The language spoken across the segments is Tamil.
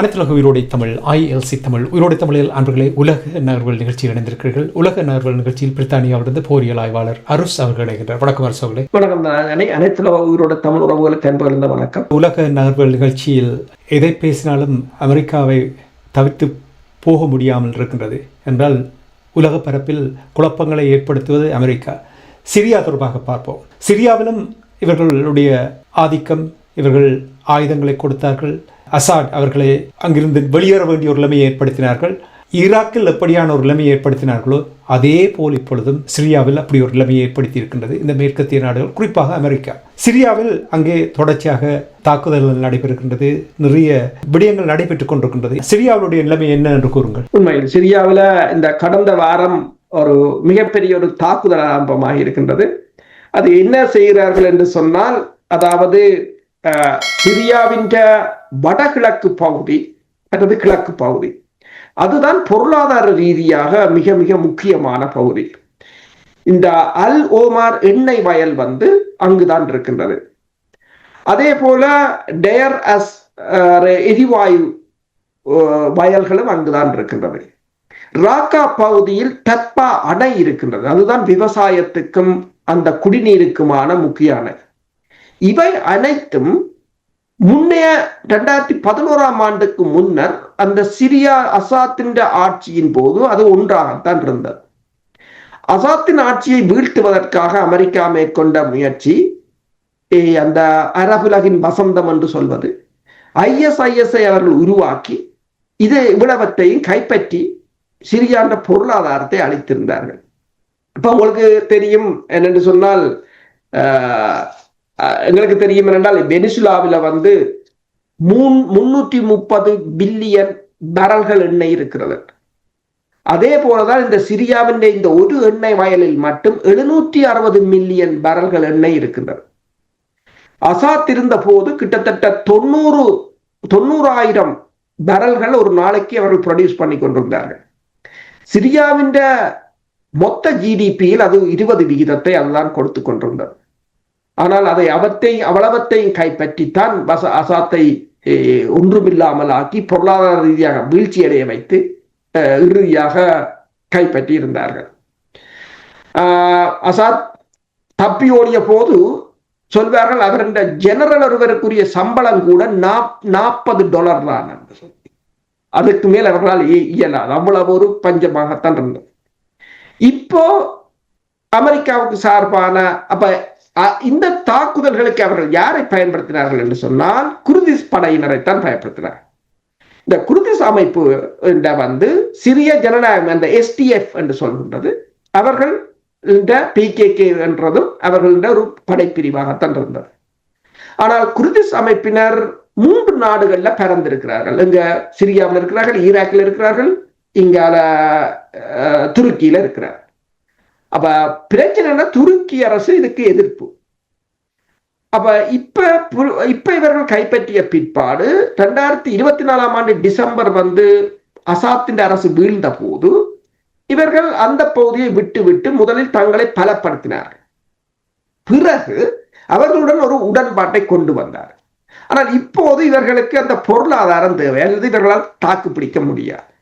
அனைத்துலக உயிரோடை தமிழ் ஐஎல்சி தமிழ் உயிரோடை தமிழில் அன்பர்களே உலக நகர்வுகள் நிகழ்ச்சியில் இணைந்திருக்கிறீர்கள். உலக நகர்வுகள் நிகழ்ச்சியில் பிரித்தானியாவிலிருந்து போரியல் ஆய்வாளர் அருஸ் அவர்கள் இணைகின்றார். வணக்கம் அரசு அவர்களே. வணக்கம். நான் அனை அனைத்து உயிரோட தமிழ் உறவுகளுக்கு அன்பு வணக்கம். உலக நகர்வுகள் நிகழ்ச்சியில் எதை பேசினாலும் அமெரிக்காவை தவிர்த்து போக முடியாமல் இருக்கின்றது என்றால் உலக பரப்பில் குழப்பங்களை ஏற்படுத்துவது அமெரிக்கா. சிரியா தொடர்பாக பார்ப்போம். சிரியாவிலும் இவர்களுடைய ஆதிக்கம் இவர்கள் ஆயுதங்களை கொடுத்தார்கள். அசாட் அவர்களை அங்கிருந்து வெளியேற வேண்டிய ஒரு நிலைமையை ஏற்படுத்தினார்கள். ஈராக்கில் எப்படியான ஒரு நிலைமையை ஏற்படுத்தினார்களோ அதே போல் இப்பொழுதும் சிரியாவில் அப்படி ஒரு நிலைமையை ஏற்படுத்தி இருக்கின்றது இந்த மேற்கத்திய நாடுகள் குறிப்பாக அமெரிக்கா. சிரியாவில் அங்கே தொடர்ச்சியாக தாக்குதல்கள் நடைபெறுகின்றது நிறைய விடயங்கள் நடைபெற்றுக் கொண்டிருக்கின்றது. சிரியாவுடைய நிலைமை என்ன என்று கூறுங்கள். உண்மையில் சிரியாவில் இந்த கடந்த வாரம் ஒரு மிகப்பெரிய ஒரு தாக்குதல் ஆரம்பமாக இருக்கின்றது அது என்ன செய்கிறார்கள் என்று சொன்னால் அதாவது சிரியாவின் வடகிழக்கு பகுதி அல்லது கிழக்கு பகுதி. அதுதான் பொருளாதார ரீதியாக மிக மிக முக்கியமான பகுதி. இந்த அல் ஓமார் எண்ணெய் வயல் வந்து அங்குதான் இருக்கின்றது. அதே போல டேர் அஸ் எரிவாயு வயல்களும் அங்குதான் இருக்கின்றது. ராக்கா பகுதியில் டப்பா அணை இருக்கின்றது. அதுதான் விவசாயத்துக்கும் அந்த குடிநீருக்குமான முக்கிய அணை இவை அனைத்தும் முன்னைய ரெண்டாயிரத்தி பதினோராம் ஆண்டுக்கு முன்னர் அந்த சிரியா அசாத்தின் ஆட்சியின் போது அது ஒன்றாகத்தான் இருந்தது. அசாத்தின் ஆட்சியை வீழ்த்துவதற்காக அமெரிக்கா மேற்கொண்ட முயற்சி அந்த அரபுலகின் வசந்தம் என்று சொல்வது. ஐஎஸ்ஐஎஸ்ஐ அவர்கள் உருவாக்கி இதை இவ்வளவத்தையும் கைப்பற்றி சிரியான்ற பொருளாதாரத்தை அளித்திருந்தார்கள் இப்ப உங்களுக்கு தெரியும் என்னென்று சொன்னால் எங்களுக்கு தெரியும் என்றால் வெனிசுலாவில் வந்து மூன் முன்னூற்றி முப்பது பில்லியன் பரல்கள் எண்ணெய் இருக்கிறது. அதே போலதான் இந்த சிரியாவின் இந்த ஒரு எண்ணெய் வயலில் மட்டும் எழுநூற்றி அறுபது மில்லியன் பரல்கள் எண்ணெய் இருக்கின்றது. அசாத் இருந்த போது கிட்டத்தட்ட தொண்ணூறு தொண்ணூறாயிரம் பரல்கள் ஒரு நாளைக்கு அவர்கள் ப்ரொடியூஸ் பண்ணி கொண்டிருந்தார்கள். சிரியாவின் மொத்த ஜிடிபியில் அது இருபது விகிதத்தை அதுதான் கொடுத்து கொண்டிருந்தது. ஆனால் அதை அவத்தை அவ்வளவத்தையும் கைப்பற்றித்தான் அசாத்தை ஒன்றுமில்லாமல் ஆக்கி பொருளாதார ரீதியாக வீழ்ச்சி அடைய வைத்து இறுதியாக கைப்பற்றி இருந்தார்கள் அசாத் தப்பி ஓடிய போது சொல்வார்கள் அவருடைய ஜெனரல் ஒருவருக்குரிய சம்பளம் கூட நாற்பது டாலர் தான் என்று சொல்லி. அதுக்கு மேல் அவர்களால் இயலாது. அவ்வளவு ஒரு பஞ்சமாகத்தான் இருந்தது. இப்போ அமெரிக்காவுக்கு சார்பான அப்ப இந்த தாக்குதல்களுக்கு அவர்கள் யாரை பயன்படுத்தினார்கள் என்று சொன்னால் குருதிஸ் படையினரைத்தான் பயன்படுத்தினார். இந்த குருதிஸ் அமைப்பு வந்து சிறிய ஜனநாயகம் அந்த எஸ்டிஎஃப் என்று சொல்கின்றது. அவர்கள் இந்த பிகேகே என்றதும் அவர்களின் ஒரு படைப்பிரிவாகத்தான் இருந்தது. ஆனால் குருதிஸ் அமைப்பினர் மூன்று நாடுகள்ல பறந்திருக்கிறார்கள். இங்க சிரியாவில் இருக்கிறார்கள் ஈராக்கில் இருக்கிறார்கள் இங்கால துருக்கியில இருக்கிறார். அப்ப பிரச்சனைனா துருக்கி அரசு இதுக்கு எதிர்ப்பு. அப்ப இப்ப இப்ப இவர்கள் கைப்பற்றிய பிற்பாடு ரெண்டாயிரத்தி இருபத்தி நாலாம் ஆண்டு டிசம்பர் வந்து அசாத்தின் அரசு வீழ்ந்த போது இவர்கள் அந்த பகுதியை விட்டு விட்டு முதலில் தங்களை பலப்படுத்தினார்கள். பிறகு அவர்களுடன் ஒரு உடன்பாட்டை கொண்டு வந்தார் ஆனால் இப்போது இவர்களுக்கு அந்த பொருளாதாரம் தேவை அல்லது இவர்களால் தாக்கு பிடிக்க முடியாது?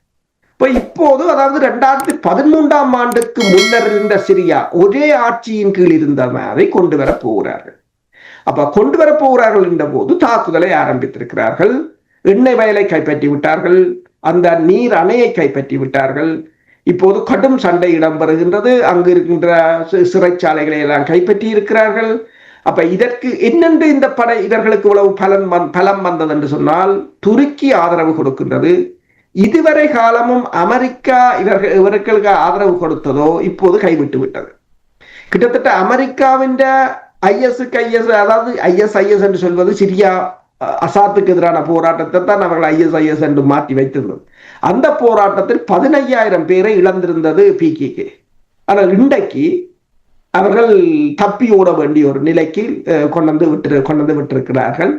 இப்ப இப்போது அதாவது ரெண்டாயிரத்தி பதிமூன்றாம் ஆண்டுக்கு முன்னர் இருந்த சிரியா ஒரே ஆட்சியின் கீழ் இருந்த மாதிரி கொண்டு வர போகிறார்கள். அப்ப கொண்டு வர போகிறார்கள் என்ற போது தாக்குதலை ஆரம்பித்திருக்கிறார்கள். எண்ணெய் வயலை கைப்பற்றி விட்டார்கள். அந்த நீர் அணையை கைப்பற்றி விட்டார்கள். இப்போது கடும் சண்டை இடம்பெறுகின்றது அங்கு இருக்கின்ற சிறைச்சாலைகளை எல்லாம் கைப்பற்றி இருக்கிறார்கள். அப்ப இதற்கு என்னென்று இந்த படை இவர்களுக்கு இவ்வளவு பலன் பலம் வந்தது என்று சொன்னால் துருக்கி ஆதரவு கொடுக்கின்றது. இதுவரை காலமும் அமெரிக்கா இவர்கள் இவர்களுக்கு ஆதரவு கொடுத்ததோ இப்போது கைவிட்டு விட்டது கிட்டத்தட்ட அமெரிக்காவின் ஐஎஸ்க்கு ஐஎஸ் அதாவது ஐஎஸ்ஐஎஸ் என்று சொல்வது சிரியா அசாத்துக்கு எதிரான போராட்டத்தை தான் அவர்கள் ஐஎஸ்ஐஎஸ் என்று மாற்றி வைத்திருந்தது அந்த போராட்டத்தில் பதினையாயிரம் பேரை இழந்திருந்தது பிகேகே ஆனால் இன்றைக்கு அவர்கள் தப்பி ஓட வேண்டிய ஒரு நிலைக்கு கொண்டு விட்டு கொண்டு விட்டிருக்கிறார்கள்.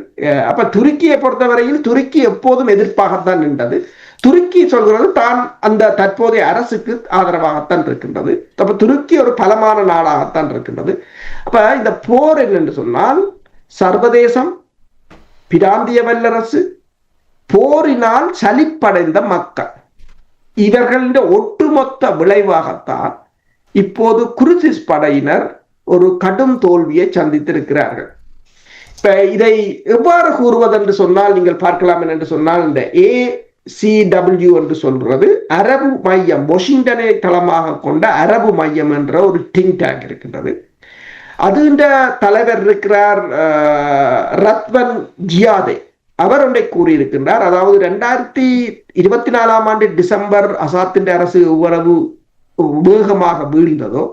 அப்ப துருக்கியை பொறுத்தவரையில் துருக்கி எப்போதும் எதிர்ப்பாகத்தான் நின்றது. துருக்கி சொல்கிறது தான் அந்த தற்போதைய அரசுக்கு ஆதரவாகத்தான் இருக்கின்றது. அப்ப துருக்கி ஒரு பலமான நாடாகத்தான் இருக்கின்றது. அப்ப இந்த போர் என்னென்று சொன்னால் சர்வதேசம் பிராந்திய வல்லரசு போரினால் சலிப்படைந்த மக்கள். இவர்களின் ஒட்டுமொத்த விளைவாகத்தான் இப்போது குருசிஸ் படையினர் ஒரு கடும் தோல்வியை சந்தித்திருக்கிறார்கள். இப்ப இதை எவ்வாறு கூறுவதென்று சொன்னால் நீங்கள் பார்க்கலாம் என்று சொன்னால் இந்த ஏ சிடபிள்யூ என்று சொல்றது அரபு மையம் வாஷிங்டனை தளமாக கொண்ட அரபு மையம் என்ற ஒரு டிங் டேங்க் இருக்கின்றது. அதுண்ட தலைவர் இருக்கிறார் ரத்வன் ஜியாதே. அவர் ஒன்றை கூறியிருக்கின்றார் அதாவது ரெண்டாயிரத்தி இருபத்தி நாலாம் ஆண்டு டிசம்பர் அசாத்தின் அரசு எவ்வளவு வேகமாக வீழ்ந்ததோ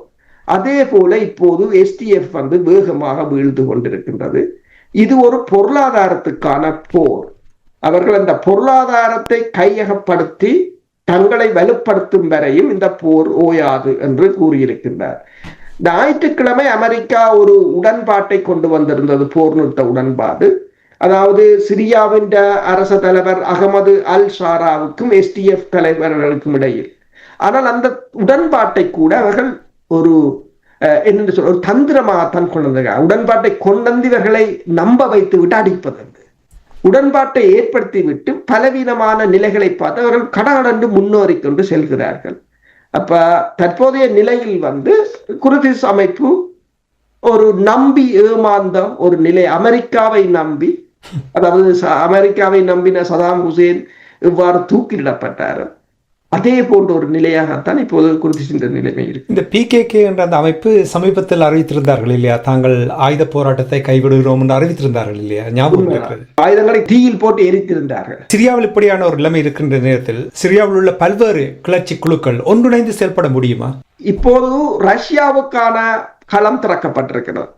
அதே போல இப்போது எஸ்டிஎஃப் வந்து வேகமாக வீழ்ந்து கொண்டிருக்கின்றது. இது ஒரு பொருளாதாரத்துக்கான போர். அவர்கள் அந்த பொருளாதாரத்தை கையகப்படுத்தி தங்களை வலுப்படுத்தும் வரையும் இந்த போர் ஓயாது என்று கூறியிருக்கின்றார். ஞாயிற்றுக்கிழமை அமெரிக்கா ஒரு உடன்பாட்டை கொண்டு வந்திருந்தது போர் நிறுத்த உடன்பாடு. அதாவது சிரியாவின் அரச தலைவர் அகமது அல் ஷாராவுக்கும் எஸ்டிஎஃப் தலைவர்களுக்கும் இடையில். ஆனால் அந்த உடன்பாட்டை கூட அவர்கள் ஒரு அஹ், என்னென்று சொல்ல ஒரு தந்திரமாகத்தான் கொண்டு உடன்பாட்டை கொண்டு வந்து இவர்களை நம்ப வைத்து விட்டு அடிப்பதற்கு உடன்பாட்டை ஏற்படுத்தி விட்டு பலவீனமான நிலைகளை பார்த்து அவர்கள் கடகடன்று முன்னேறி கொண்டு செல்கிறார்கள். அப்ப தற்போதைய நிலையில் வந்து குருதிஸ் அமைப்பு ஒரு நம்பி ஏமாந்த ஒரு நிலை. அமெரிக்காவை நம்பி அதாவது ச- அமெரிக்காவை நம்பின சதாம் ஹுசேன் இவ்வாறு தூக்கிலிடப்பட்டார். அதே போன்ற ஒரு நிலையாகத்தான் இப்போது குருதிசின் நிலைமை இருக்கு. இந்த பிகேகே என்ற அந்த அமைப்பு சமீபத்தில் அறிவித்திருந்தார்கள் இல்லையா? தாங்கள் ஆயுத போராட்டத்தை கைவிடுகிறோம் என்று அறிவித்திருந்தார்கள் இல்லையா? ஞாபகம் ஆயுதங்களை தீயில் போட்டு எரித்திருந்தார்கள். சிரியாவில் இப்படியான ஒரு நிலைமை இருக்கின்ற நேரத்தில் சிரியாவில் உள்ள பல்வேறு கிளர்ச்சி குழுக்கள் ஒன்றிணைந்து செயல்பட முடியுமா? இப்போது ரஷ்யாவுக்கான களம் திறக்கப்பட்டிருக்கிறது.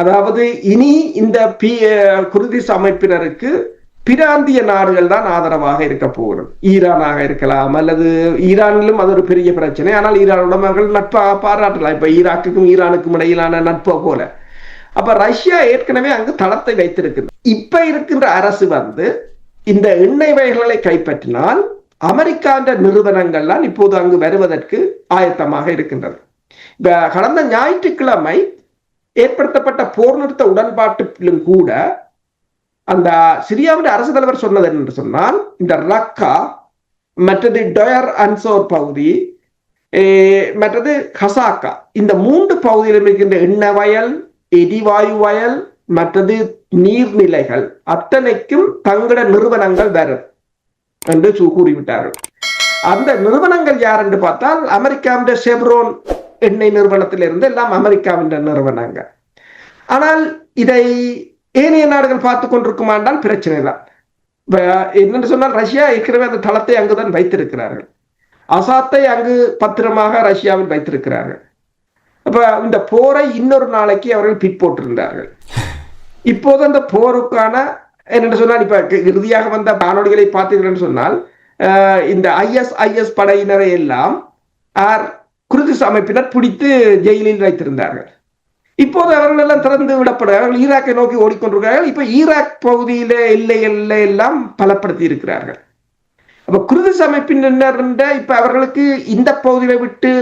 அதாவது இனி இந்த பி குருதிஸ் அமைப்பினருக்கு பிராந்திய நாடுகள் தான் ஆதரவாக இருக்க போகிறது. ஈரானாக இருக்கலாம் அல்லது ஈரானிலும் அது ஒரு பெரிய பிரச்சனை. ஆனால் ஈரானுடன் அவர்கள் நட்பா பாராட்டலாம். இப்ப ஈராக்குக்கும் ஈரானுக்கும் இடையிலான நட்பை போல. அப்ப ரஷ்யா ஏற்கனவே அங்கு தளத்தை வைத்திருக்குது இப்ப இருக்கின்ற அரசு வந்து இந்த எண்ணெய் வகைகளை கைப்பற்றினால் அமெரிக்கான்ற நிறுவனங்கள்லாம் இப்போது அங்கு வருவதற்கு ஆயத்தமாக இருக்கின்றது. இப்ப கடந்த ஞாயிற்றுக்கிழமை ஏற்படுத்தப்பட்ட போர் நிறுத்த உடன்பாட்டிலும் கூட அந்த சிரியாவின் அரசு தலைவர் சொன்னது என்று சொன்னால் இந்த ரக்கா மற்றது டொயர் அன்சோர் பகுதி மற்றது ஹசாக்கா இந்த மூன்று பகுதியிலும் இருக்கின்ற எண்ணெய் வயல் எரிவாயு வயல் மற்றது நீர்நிலைகள் அத்தனைக்கும் தங்கள நிறுவனங்கள் வரும் என்று கூறிவிட்டார்கள். அந்த நிறுவனங்கள் யார் என்று பார்த்தால் அமெரிக்காவின் செவ்ரோன் எண்ணெய் நிறுவனத்திலிருந்து எல்லாம் அமெரிக்காவின் நிறுவனங்கள். ஆனால் இதை ஏனைய நாடுகள் பார்த்து கொண்டிருக்குமா என்றால் பிரச்சனை தான். என்னென்று சொன்னால் ரஷ்யா ஏற்கனவே அந்த தளத்தை அங்குதான் வைத்திருக்கிறார்கள். அசாத்தை அங்கு பத்திரமாக ரஷ்யாவில் வைத்திருக்கிறார்கள். அப்ப இந்த போரை இன்னொரு நாளைக்கு அவர்கள் பிற்போட்டிருந்தார்கள். இப்போது அந்த போருக்கான என்னென்று சொன்னால் இப்ப இறுதியாக வந்த வானொலிகளை பார்த்தீர்கள் சொன்னால் இந்த ஐஎஸ் ஐஎஸ் படையினரை எல்லாம் ஆர் குருதிஸ் அமைப்பினர் பிடித்து ஜெயிலில் வைத்திருந்தார்கள். இப்போது அவர்கள் எல்லாம் திறந்து விடப்படுகிறார்கள் ஈராக்கை நோக்கி ஓடிக்கொண்டிருக்கிறார்கள். இப்ப ஈராக் பகுதியில இல்லை எல்லை எல்லாம் பலப்படுத்தி இருக்கிறார்கள். அப்ப குருதிஸ் அமைப்பினர் இப்ப அவர்களுக்கு இந்த பகுதியை விட்டு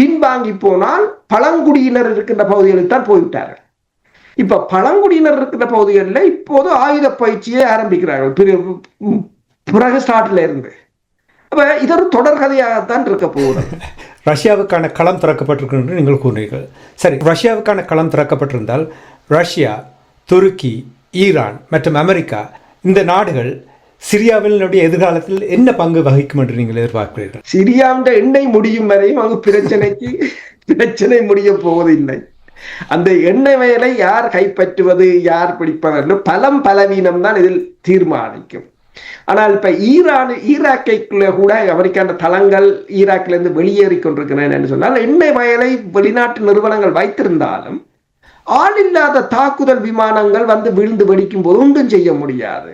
பின்வாங்கி போனால் பழங்குடியினர் இருக்கின்ற பகுதிகளுக்கு தான் போய்விட்டார்கள். இப்ப பழங்குடியினர் இருக்கிற பகுதிகளில் இப்போது ஆயுத பயிற்சியை ஆரம்பிக்கிறார்கள். பிறகு ஸ்டார்ட்ல இருந்து. அப்ப இது ஒரு தொடர்கதையாகத்தான் இருக்க போகுது ரஷ்யாவுக்கான களம் திறக்கப்பட்டிருக்கிறது என்று நீங்கள் கூறினீர்கள் சரி ரஷ்யாவுக்கான களம் திறக்கப்பட்டிருந்தால் ரஷ்யா துருக்கி ஈரான் மற்றும் அமெரிக்கா இந்த நாடுகள் சிரியாவினுடைய எதிர்காலத்தில் என்ன பங்கு வகிக்கும் என்று நீங்கள் எதிர்பார்க்கிறீர்கள்? சிரியாவின் எண்ணெய் முடியும் வரையும் அங்கு பிரச்சனைக்கு பிரச்சனை முடிய போவதில்லை. அந்த எண்ணெய் வயலை யார் கைப்பற்றுவது யார் பிடிப்பது என்று பலம் பலவீனம் தான் இதில் தீர்மானிக்கும். ஆனால் இப்ப ஈரான் ஈராக்கைக்குள்ள கூட அமெரிக்கான தளங்கள் ஈராக்கிலிருந்து வெளியேறி கொண்டிருக்கிறேன் என்று சொன்னால் எண்ணெய் வயலை வெளிநாட்டு நிறுவனங்கள் வைத்திருந்தாலும் ஆள் இல்லாத தாக்குதல் விமானங்கள் வந்து விழுந்து வெடிக்கும் போது ஒன்றும் செய்ய முடியாது.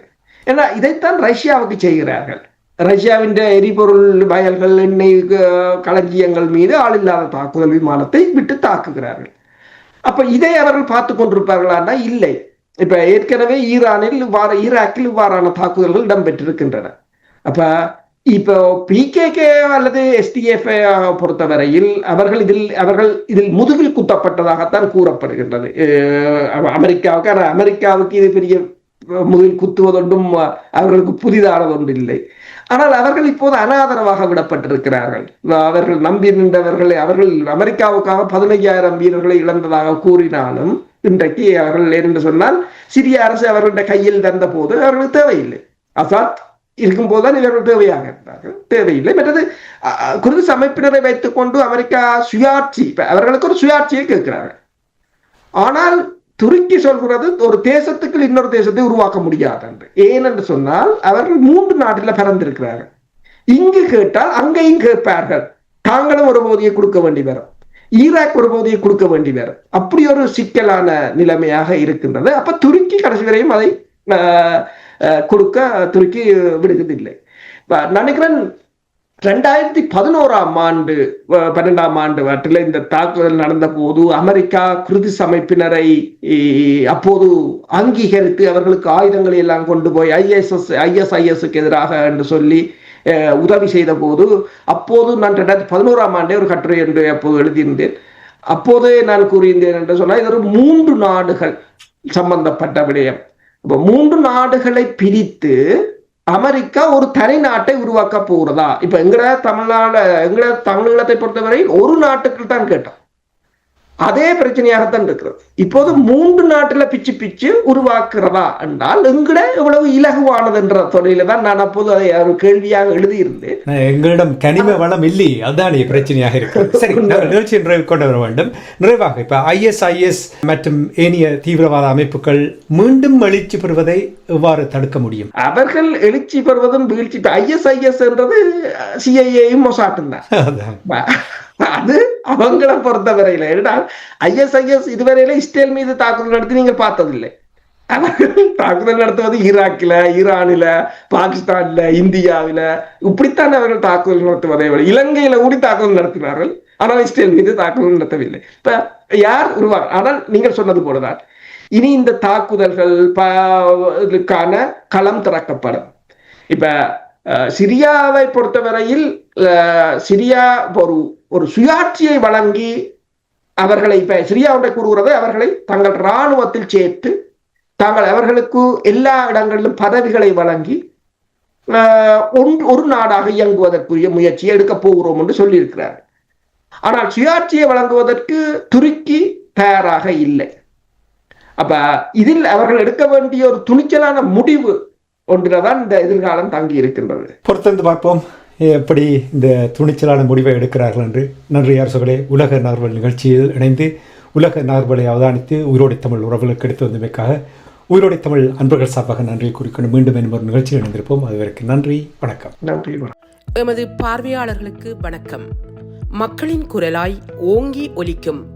ஏன்னா இதைத்தான் ரஷ்யாவுக்கு செய்கிறார்கள். ரஷ்யாவின் எரிபொருள் வயல்கள் எண்ணெய் களஞ்சியங்கள் மீது ஆள் இல்லாத தாக்குதல் விமானத்தை விட்டு தாக்குகிறார்கள். அப்ப இதை அவர்கள் பார்த்து கொண்டிருப்பார்களான்னா இல்லை. இப்ப ஏற்கனவே ஈரானில் இவ்வாறு ஈராக்கில் இவ்வாறான தாக்குதல்கள் இடம்பெற்றிருக்கின்றன. அப்ப இப்போ பிகேகே அல்லது எஸ்டிஎஃப் பொறுத்தவரையில் அவர்கள் இதில் அவர்கள் இதில் முதுகில் குத்தப்பட்டதாகத்தான் கூறப்படுகின்றது. அமெரிக்காவுக்கு ஆனால் அமெரிக்காவுக்கு இது பெரிய முதுகில் குத்துவதொன்றும் அவர்களுக்கு புதிதானதொன்று இல்லை ஆனால் அவர்கள் இப்போது அனாதரவாக விடப்பட்டிருக்கிறார்கள். அவர்கள் நம்பி நின்றவர்களை அவர்கள் அமெரிக்காவுக்காக பதினைஞ்சாயிரம் வீரர்களை இழந்ததாக கூறினாலும் இன்றைக்கு அவர்கள் என்று சொன்னால் சிரிய அரசு அவர்களுடைய கையில் தந்த போது அவர்களுக்கு தேவையில்லை. அசாத் இருக்கும் போதுதான் இவர்கள் தேவையாக இருந்தார்கள். தேவையில்லை. மற்றது அஹ், அஹ், குர்திஸ் அமைப்பினரை வைத்துக் கொண்டு அமெரிக்கா சுயாட்சி அவர்களுக்கு ஒரு சுயாட்சியை கேட்கிறார்கள். ஆனால் துருக்கி சொல்கிறது ஒரு தேசத்துக்கு இன்னொரு தேசத்தை உருவாக்க முடியாது என்று. ஏன் என்று சொன்னால் அவர்கள் மூன்று நாட்டில் பிறந்திருக்கிறார்கள். இங்கு கேட்டால் அங்கேயும் கேட்பார்கள். தாங்களும் ஒரு போதியை கொடுக்க வேண்டி வரும். ஈராக் ஒரு பகுதியை கொடுக்க வேண்டி வரும் அப்படி ஒரு சிக்கலான நிலைமையாக இருக்கின்றது. அப்ப துருக்கி கடைசி வரையும் அதை கொடுக்க துருக்கி விடுகிறதில்லை. நான் நினைக்கிறேன் ரெண்டாயிரத்தி பதினோராம் ஆண்டு பன்னெண்டாம் ஆண்டு வாட்டில் இந்த தாக்குதல் நடந்த போது அமெரிக்கா குருதி அமைப்பினரை அப்போது அங்கீகரித்து அவர்களுக்கு ஆயுதங்களை எல்லாம் கொண்டு போய் ஐஎஸ்எஸ் ஐஎஸ்ஐஎஸ்க்கு எதிராக என்று சொல்லி உதவி செய்த போது அப்போது நான் ரெண்டாயிரத்தி பதினோராம் ஆண்டே ஒரு கட்டுரை என்று அப்போது எழுதியிருந்தேன். அப்போதே நான் கூறியிருந்தேன் என்று சொன்னால் இது ஒரு மூன்று நாடுகள் சம்பந்தப்பட்ட விடயம். இப்போ மூன்று நாடுகளை பிரித்து அமெரிக்கா ஒரு தனி நாட்டை உருவாக்க போறதா இப்ப எங்கட தமிழ்நாடு எங்கட தமிழகத்தை பொறுத்தவரையில் ஒரு நாட்டுக்கு தான் கேட்டோம். அதே பிரச்சனையாகத்தான் இருக்கிறது. இப்போது மூன்று நாட்டுல பிச்சு பிச்சு உருவாக்குறதா என்றால் எங்கட எவ்வளவு இலகுவானது என்ற தொழில தான் நான் அப்போது அதை ஒரு கேள்வியாக எழுதியிருந்தேன். எங்களிடம் கனிம வளம் இல்லை அதுதான் பிரச்சனையாக இருக்கு சரி நிகழ்ச்சி நிறைவு கொண்டு வர வேண்டும். நிறைவாக இப்ப ஐஎஸ்ஐஎஸ் மற்றும் ஏனைய தீவிரவாத அமைப்புகள் மீண்டும் எழுச்சி பெறுவதை எவ்வாறு தடுக்க முடியும்? அவர்கள் எழுச்சி பெறுவதும் வீழ்ச்சி ஐஎஸ்ஐஎஸ் என்றது சிஐஏயும் மொசாட்டும் தான். அது அவங்கள பொறுத்தவரையில. என்றால் ஐஎஸ்ஐஎஸ் இதுவரையில இஸ்ரேல் மீது தாக்குதல் நடத்தி நீங்க பார்த்ததில்லை. தாக்குதல் நடத்துவது ஈராக்கில ஈரானில பாகிஸ்தான்ல இந்தியாவில. இப்படித்தான் அவர்கள் தாக்குதல் நடத்துவதை விட இலங்கையில கூடி தாக்குதல் நடத்தினார்கள். ஆனால் இஸ்ரேல் மீது தாக்குதல் நடத்தவில்லை. இப்ப யார் உருவார் ஆனால் நீங்கள் சொன்னது போலதான். இனி இந்த தாக்குதல்கள் களம் திறக்கப்படும். இப்ப சிரியாவை பொறுத்தவரையில் சிரியா ஒரு ஒரு சுயாட்சியை வழங்கி அவர்களை இப்ப சிரியாவுடைய கூறுகிறது அவர்களை தங்கள் இராணுவத்தில் சேர்த்து தாங்கள் அவர்களுக்கு எல்லா இடங்களிலும் பதவிகளை வழங்கி ஒரு நாடாக இயங்குவதற்குரிய முயற்சியை எடுக்கப் போகிறோம் என்று சொல்லியிருக்கிறார். ஆனால் சுயாட்சியை வழங்குவதற்கு துருக்கி தயாராக இல்லை. அப்ப இதில் அவர்கள் எடுக்க வேண்டிய ஒரு துணிச்சலான முடிவு ஒன்றில்தான் இந்த எதிர்காலம் தங்கி இருக்கின்றது பொறுத்திருந்து பார்ப்போம் எப்படி இந்த துணிச்சலான முடிவை எடுக்கிறார்கள் என்று. நன்றி அரசுகளே உலக நார்வல் நிகழ்ச்சியில் இணைந்து உலக நார்வலை அவதானித்து உயிரோடை தமிழ் உறவுகளுக்கு எடுத்து வந்தமைக்காக உயிரோடை தமிழ் அன்பர்கள் சார்பாக நன்றியை குறிக்கொண்டு மீண்டும் என்பது ஒரு நிகழ்ச்சியில் இணைந்திருப்போம். அதுவரைக்கும் நன்றி வணக்கம். நன்றி வணக்கம். எமது பார்வையாளர்களுக்கு வணக்கம். மக்களின் குரலாய் ஓங்கி ஒலிக்கும்